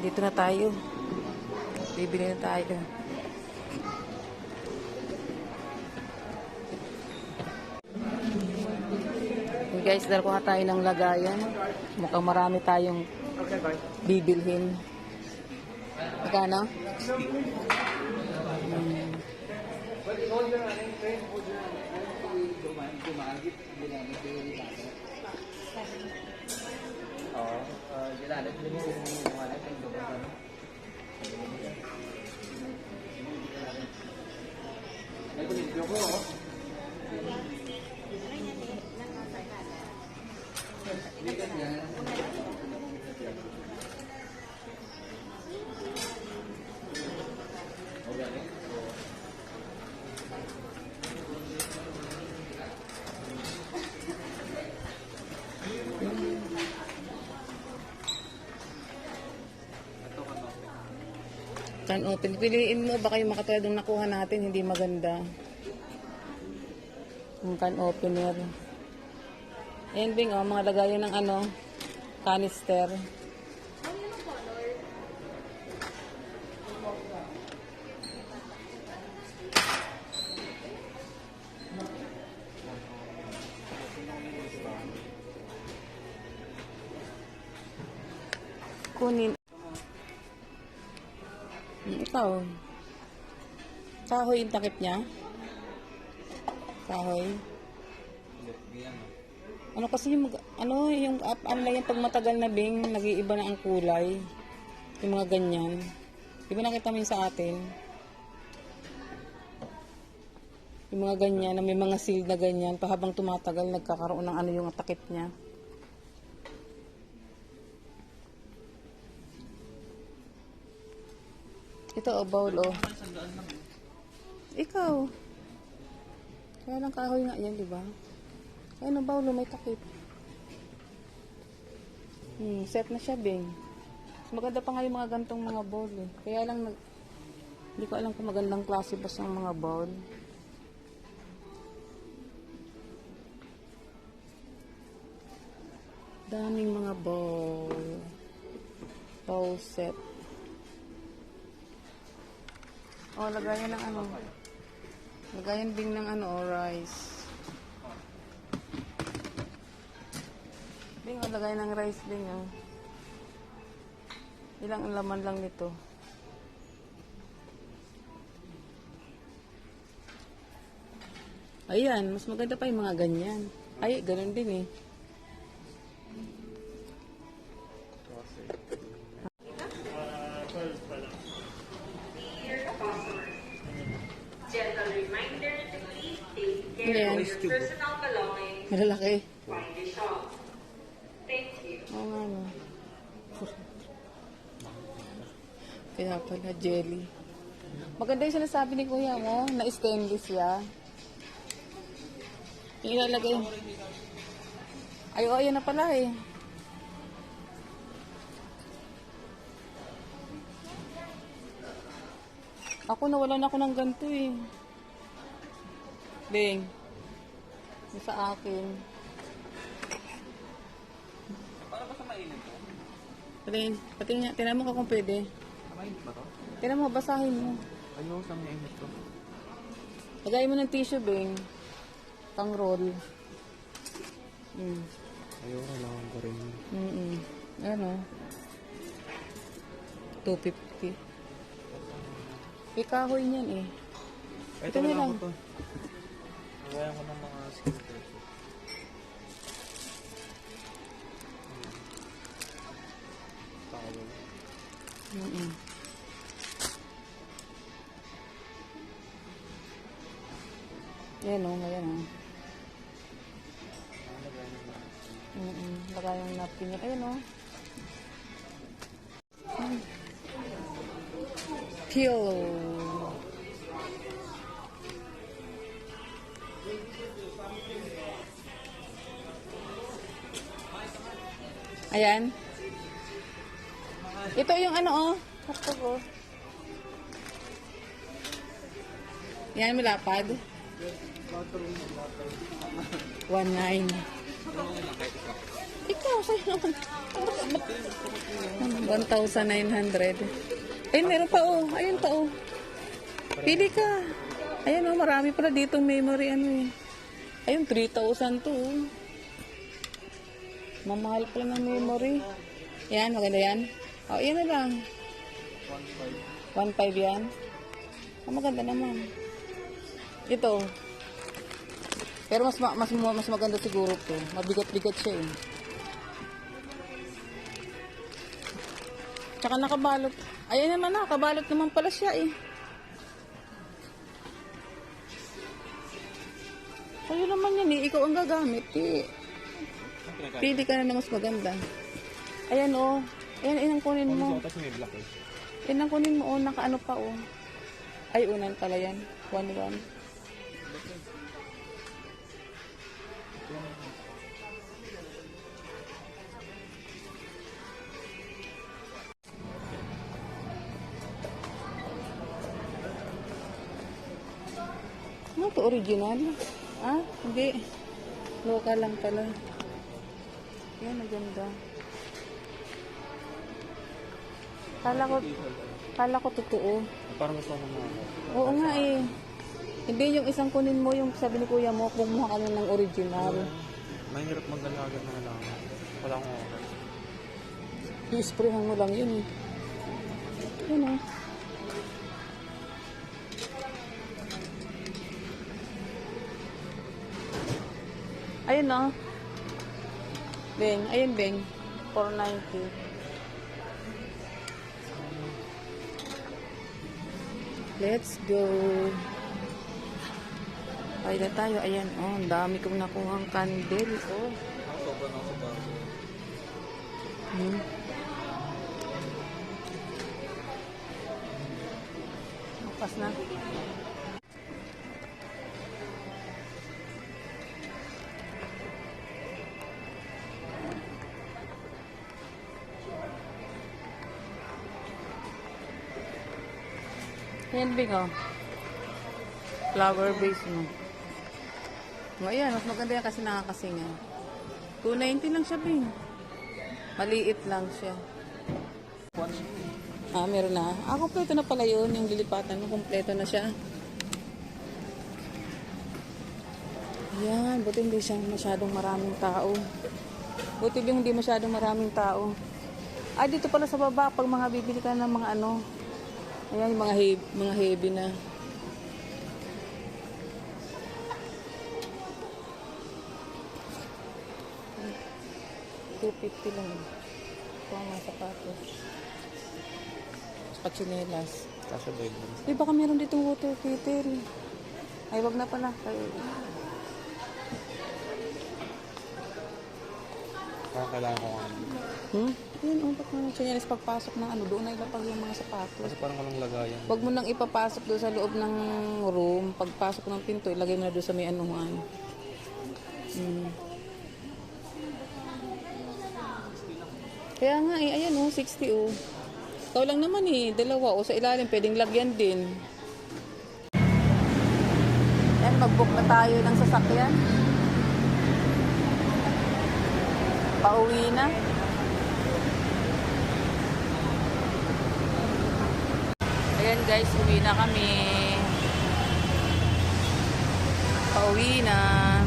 Dito na tayo. Bibili na tayo. Okay guys, kuha tayo ng lagayan. Mukhang marami tayong bibilhin. Magkano? Hmm. Oo. Uh, Gilala, hindi mo kung wala kang doon. Ay, kulit ko oh. Hindi Can open. Piliin mo, baka yung makatulad ng nakuha natin, hindi maganda. Yung can opener. Ayan, Bing, oh, mga lagayan ng ano, canister. Kunin. Ikaw. Kahoy yung takip niya? Kahoy? Ano kasi yung, ano, yung, ano lang yung pag matagal na bing, nag-iiba na ang kulay. Yung mga ganyan. Di nakita mo yun sa atin? Yung mga ganyan, na may mga seal na ganyan, pa habang tumatagal, nagkakaroon ng ano yung takip niya. Ito, oh, bowl, oh. Ikaw. Kaya lang kahoy nga yan, di ba? Ayun ang bawlo, may takip. Hmm, set na siya, Bing. Mas maganda pa nga yung mga gantong mga bowl, eh. Kaya lang, hindi ko alam kung magandang klase ba sa mga bowl. Daming mga bowl. Bowl set. Oh, lagayan ng ano. Lagayan ding ng ano, oh, rice. Ding, oh, lagay ng rice ding, oh. Ilang ang laman lang nito. Ayan, mas maganda pa yung mga ganyan. Ay, ganun din eh. Ano yan? Malalaki. Oo nga, no. Kaya pala, jelly. Maganda yung sinasabi ni kuya mo, na stainless siya. Yung ilalagay. Ay, oo, yan na pala eh. Ako, nawalan ako ng ganito eh. Bing. Yung sa akin. Para ba sa mainit to? Patingin, patingin, tinan mo ka kung pwede. Mainit ba to? Tinan mo, basahin mo. Ayoko sa mainit to. Lagay mo ng tissue, Bing. Pang roll. Mm. Ayoko, kailangan ko rin. Mm -mm. Ano? 250. Ikahoy niyan eh. Ito na na lang. lang. ko to. Mm -mm. Yan o, ngayon o. Mm -mm. Lagay yung napkin yan. Ayun o. Mm. Pillow. Ayan. Ito yung ano oh. Sakto ko. Yan, malapad. 1.9. ito, sa'yo naman. 1,900. Ayun, meron pa oh. Ayun pa oh. Pili ka. Ayan oh, marami pala ditong memory ano eh. Ayun, 3,000 to oh. Mamahal pala ng memory. Yan, maganda yan. O, yan na lang. 1.5 yan. Oh, maganda naman. Ito. Pero mas ma- mas mas maganda siguro to. Mabigat-bigat siya eh. Tsaka nakabalot. Ayan naman na, kabalot naman pala siya eh. Sa'yo naman yan eh, ikaw ang gagamit eh. Pili ka na na mas maganda. Ayan oh. Ayan, ayan ang kunin mo. Eh. Yan ang kunin mo, oh, naka ano pa, oh. Ay, unan pala yan. 1-1. Ano to, original? Ah, hindi. Local lang pala. Yan, ang ganda. Kala ko, kala ko totoo. Parang gusto ko mga Oo nga eh. Hindi yung isang kunin mo, yung sabi ni kuya mo, kumuha ka na ng original. Mahirap mag-alaga ng alaga. Wala akong oras. I-sprayhan mo lang yun eh. Yun oh. Ayun oh. Beng, ayun Beng. 490. Let's go. Ay na tayo. Ayan, oh. Ang dami kong nakuhang candle. Oh. Hmm. Mapas na. Yan, Bing, oh. Flower base mo. O, ayan, mas maganda yan kasi nakakasinga. 290 lang siya, Bing. Maliit lang siya. Ah, meron na. Ah, kompleto na pala yun. Yung lilipatan mo, kompleto na siya. Yan, buti hindi siya masyadong maraming tao. Buti yung hindi masyadong maraming tao. Ah, dito pala sa baba, pag mga bibili ka ng mga ano, ayan, mga heavy, mga heavy na. Two fifty lang. Ito ang mga sapatos. Saka tsinelas. Kasha ba yun? Di baka meron ditong water heater. Ay, wag na pala. Ay, kailangan ko ano. hmm? Yun, oh, ba't mga tsinelas pagpasok ng ano, doon ay lapag yung mga sapatos. Kasi parang walang lagayan. Wag mo nang ipapasok doon sa loob ng room. Pagpasok ng pinto, ilagay mo na doon sa may anuhan. Hmm. Kaya nga eh, ayan oh, 60 oh. Ikaw lang naman eh, dalawa o sa ilalim, pwedeng lagyan din. Yan, mag-book na tayo ng sasakyan. Pauwi na. Ayan guys, uwi na kami. Pauwi na.